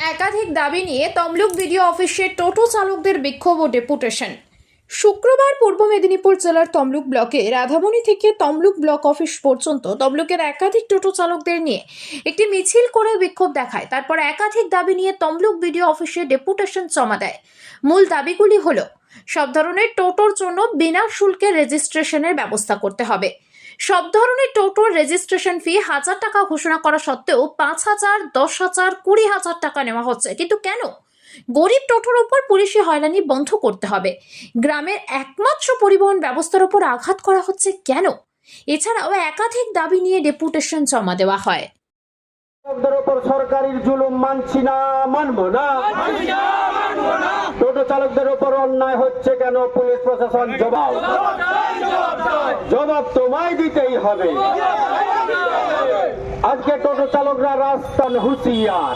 একাধিক দাবি নিয়ে তমলুক বিডিও অফিসে টোটো চালকদের বিক্ষোভ ও ডেপুটেশন। শুক্রবার পূর্ব মেদিনীপুর জেলার তমলুক ব্লকে রাধামণি থেকে তমলুক ব্লক অফিস পর্যন্ত তমলুকের একাধিক টোটো চালকদের নিয়ে একটি মিছিল করে বিক্ষোভ দেখায়। তারপর একাধিক দাবি নিয়ে তমলুক বিডিও অফিসে ডেপুটেশন জমা দেয়। মূল দাবিগুলি হলো, সব ধরনের টোটোর জন্য বিনা শুল্কে রেজিস্ট্রেশনের ব্যবস্থা করতে হবে। সব ধরনের টোটোর রেজিস্ট্রেশন ফি হাজার টাকা ঘোষণা করা সত্ত্বেও পাঁচ হাজার, দশ হাজার, কুড়ি হাজার টাকা নেওয়া হচ্ছে। কিন্তু কেন? গরিব টোটোর ওপর পুলিশি হয়রানি বন্ধ করতে হবে। গ্রামের একমাত্র পরিবহন ব্যবস্থার ওপর আঘাত করা হচ্ছে কেন? এছাড়াও একাধিক দাবি নিয়ে ডেপুটেশন জমা দেওয়া হয়। ওপর সরকারির জুলুম মানছি না মানবো না। টোটো চালকদের ওপর অন্যায় হচ্ছে কেন? পুলিশ প্রশাসন জবাব জবাব তোমায় দিতেই হবে। আজকে টোটো চালকরা রাস্তান হুঁশিয়ার।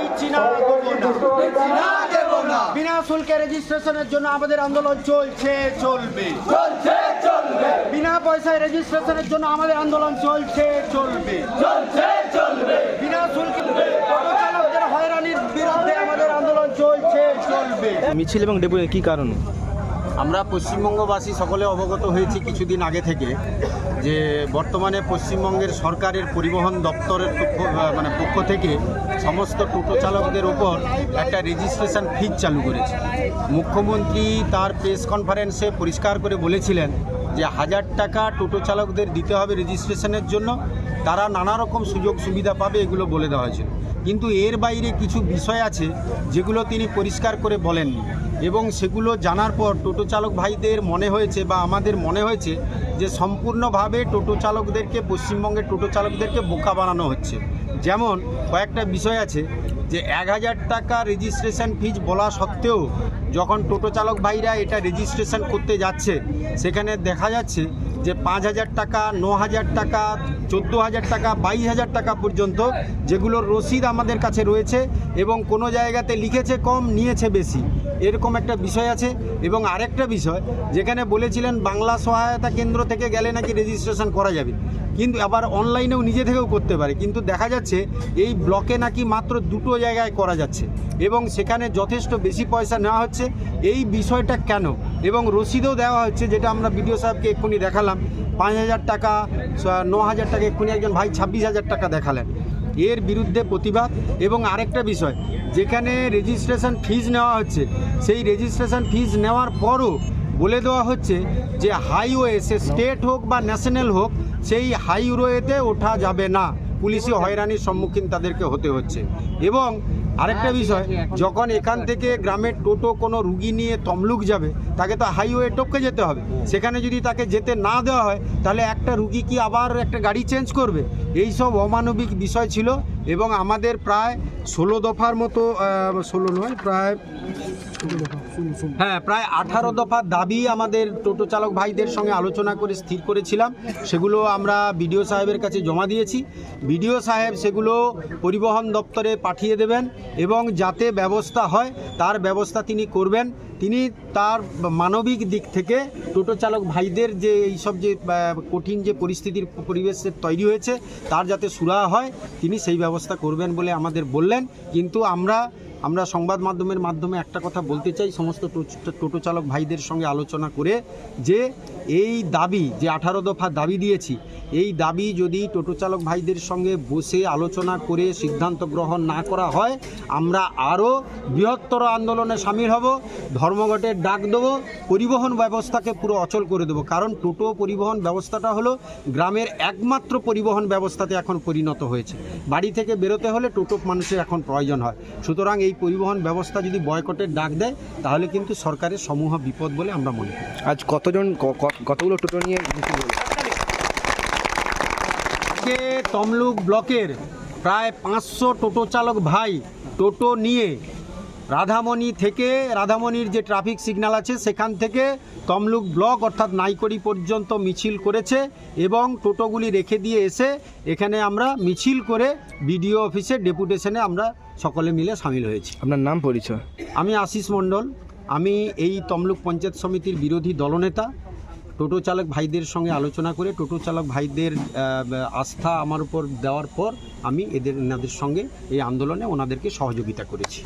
দিচ্ছি না, বিনা শুল্কে রেজিস্ট্রেশনের জন্য আমাদের আন্দোলন চলছে চলবে। বিনা পয়সায় রেজিস্ট্রেশনের জন্য আমাদের আন্দোলন চলছে চলবে। বিনা শুল্কে টোটো হয়রানির বিরুদ্ধে আমাদের আন্দোলন চলছে চলবে। মিছিল এবং ডেপুটি কি কারণ? আমরা পশ্চিমবঙ্গবাসী সকলে অবগত হয়েছি কিছুদিন আগে থেকে যে বর্তমানে পশ্চিমবঙ্গের সরকারের পরিবহন দপ্তরের পক্ষ- মানে পক্ষ থেকে সমস্ত টোটো চালকদের ওপর একটা রেজিস্ট্রেশন ফিজ চালু করেছে। মুখ্যমন্ত্রী তার প্রেস কনফারেন্সে পরিষ্কার করে বলেছিলেন যে হাজার টাকা টোটো চালকদের দিতে হবে রেজিস্ট্রেশনের জন্য, তারা নানা রকম সুযোগ সুবিধা পাবে এগুলো বলে দেওয়া হয়েছিল। কিন্তু এর বাইরে কিছু বিষয় আছে যেগুলো তিনি পরিষ্কার করে বলেননি এবং সেগুলো জানার পর টোটো চালক ভাইদের মনে হয়েছে বা আমাদের মনে হয়েছে যে সম্পূর্ণভাবে টোটো চালকদেরকে, পশ্চিমবঙ্গের টোটো চালকদেরকে বোকা বানানো হচ্ছে। যেমন কয়েকটা বিষয় আছে যে এক হাজার টাকা রেজিস্ট্রেশন ফিজ বলা সত্ত্বেও যখন টোটো চালক ভাইরা এটা রেজিস্ট্রেশন করতে যাচ্ছে, সেখানে দেখা যাচ্ছে যে পাঁচ হাজার টাকা, ন হাজার টাকা, চোদ্দ হাজার টাকা, বাইশ হাজার টাকা পর্যন্ত যেগুলোর রসিদ আমাদের কাছে রয়েছে এবং কোনো জায়গাতে লিখেছে কম, নিয়েছে বেশি। এরকম একটা বিষয় আছে। এবং আরেকটা বিষয়, যেখানে বলেছিলেন বাংলা সহায়তা কেন্দ্র থেকে গেলে নাকি রেজিস্ট্রেশন করা যাবে। কিন্তু আবার অনলাইনেও নিজে থেকেও করতে পারে। কিন্তু দেখা যাচ্ছে, এই ব্লকে নাকি মাত্র দুটো জায়গায় করা যাচ্ছে। এবং সেখানে যথেষ্ট বেশি পয়সা নেওয়া হচ্ছে। এই বিষয়টা কেন? এবং রসিদও দেওয়া হচ্ছে, যেটা আমরা বিডিও সাহেবকে এক্ষুনি দেখালাম। পাঁচ হাজার টাকা ন হাজার টাকা, এক্ষুনি একজন ভাই ছাব্বিশ হাজার টাকা দেখালেন। এর বিরুদ্ধে প্রতিবাদ এবং আরেকটা বিষয়, যেখানে রেজিস্ট্রেশন ফিজ নেওয়া হচ্ছে, সেই রেজিস্ট্রেশন ফিজ নেওয়ার পরও বলে দেওয়া হচ্ছে যে হাইওয়ে সে স্টেট হোক বা ন্যাশনাল হোক, সেই হাইওয়েতে ওঠা যাবে না। পুলিশি হয়রানির সম্মুখীন তাদেরকে হতে হচ্ছে। এবং আরেকটা বিষয় যখন এখান থেকে গ্রামের টোটো কোনো রুগী নিয়ে তমলুক যাবে তাকে তো হাইওয়ে টপকে যেতে হবে। সেখানে যদি তাকে যেতে না দেওয়া হয় তাহলে একটা রুগী কি আবার একটা গাড়ি চেঞ্জ করবে? এই সব অমানবিক বিষয় ছিল এবং আমাদের প্রায় ষোলো দফার মতো ষোলো নয় প্রায় হ্যাঁ প্রায় আঠারো দফা দাবি আমাদের টোটো চালক ভাইদের সঙ্গে আলোচনা করে স্থির করেছিলাম। সেগুলো আমরা বিডিও সাহেবের কাছে জমা দিয়েছি। বিডিও সাহেব সেগুলো পরিবহন দপ্তরে পাঠিয়ে দেবেন এবং যাতে ব্যবস্থা হয়, তার ব্যবস্থা তিনি করবেন। তিনি তার মানবিক দিক থেকে টোটো চালক ভাইদের যে এইসব যে কঠিন যে পরিস্থিতির পরিবেশে তৈরি হয়েছে, তার যাতে সুরা হয়, তিনি সেই ব্যবস্থা করবেন বলে আমাদের বললেন। কিন্তু আমরা আমরা সংবাদ মাধ্যমের মাধ্যমে একটা কথা বলতে চাই, সমস্ত টোটো চালক ভাইদের সঙ্গে আলোচনা করে যে এই দাবি, যে আঠারো দফা দাবি দিয়েছি, এই দাবি যদি টোটো চালক ভাইদের সঙ্গে বসে আলোচনা করে সিদ্ধান্ত গ্রহণ না করা হয়, আমরা আরও বৃহত্তর আন্দোলনে সামিল হব, ধর্মঘটের ডাক দেবো, পরিবহন ব্যবস্থাকে পুরো অচল করে দেবো। কারণ টোটো পরিবহন ব্যবস্থাটা হলো গ্রামের একমাত্র পরিবহন ব্যবস্থাতে এখন পরিণত হয়েছে। বাড়ি থেকে বেরোতে হলে টোটো মানুষের এখন প্রয়োজন হয়। সুতরাং এই পরিবহন ব্যবস্থা যদি বয়কটের ডাক দেয় তাহলে কিন্তু সরকারের সমূহ বিপদ বলে আমরা মনে করি। আজ কতজন কতগুলো টোটো নিয়ে আজকে তমলুক ব্লকের প্রায় পাঁচশো টোটো চালক ভাই টোটো নিয়ে রাধামণি থেকে রাধামণির যে ট্রাফিক সিগন্যাল আছে সেখান থেকে তমলুক ব্লক অর্থাৎ নাইকড়ি পর্যন্ত মিছিল করেছে এবং টোটোগুলি রেখে দিয়ে এসে এখানে আমরা মিছিল করে বিডিও অফিসে ডেপুটেশনে আমরা সকলে মিলে সামিল হয়েছি। আপনার নাম পরিচয়? আমি আশিস মণ্ডল। আমি এই তমলুক পঞ্চায়েত সমিতির বিরোধী দলনেতা। টোটো চালক ভাইদের সঙ্গে আলোচনা করে টোটো চালক ভাইদের আস্থা আমার উপর দেওয়ার পর আমি এদের এনাদের সঙ্গে এই আন্দোলনে ওনাদেরকে সহযোগিতা করেছি।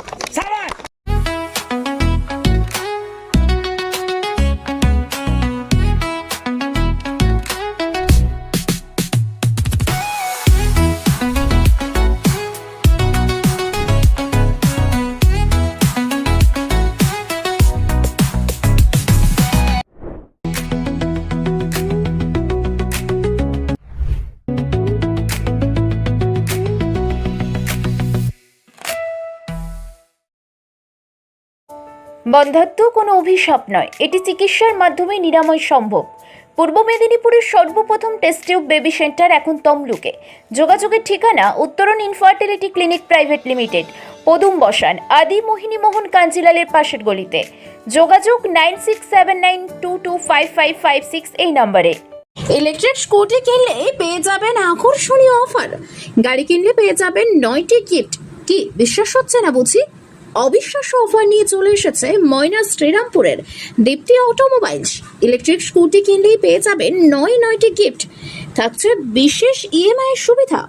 বন্ধাত্ম কোনো অভিশাপ নয়। এটি চিকিৎসার মাধ্যমে নিরাময় সম্ভব। পূর্ব মেদিনীপুরের সর্বপ্রথম টেস্ট টিউব বেবি সেন্টার এখন তমলুকে। যোগাযোগের ঠিকানা উত্তরণ ইনফার্টিলিটি ক্লিনিক প্রাইভেট লিমিটেড পদুম বসান, আদি মোহিনী মোহন কাঞ্জিলালের পাশের গলিতে। যোগাযোগ nine six seven nine two two five five five six এই নম্বরে। ইলেকট্রিক স্কুটি কিনলে পেয়ে যাবেন আকর্ষণীয় অফার গাড়ি কিনলে পেয়ে যাবেন নয়টি গিফট কি, বিশ্বাস হচ্ছে না বুঝি? অবিশ্বাস্য অফার নিয়ে চলে এসেছে ময়না শ্রীরামপুরের। দীপ্তি অটোমোবাইলস। ইলেকট্রিক স্কুটি কিনলেই পেয়ে যাবেন নয় নয়টি গিফট। থাকছে বিশেষ ইএমআই সুবিধা।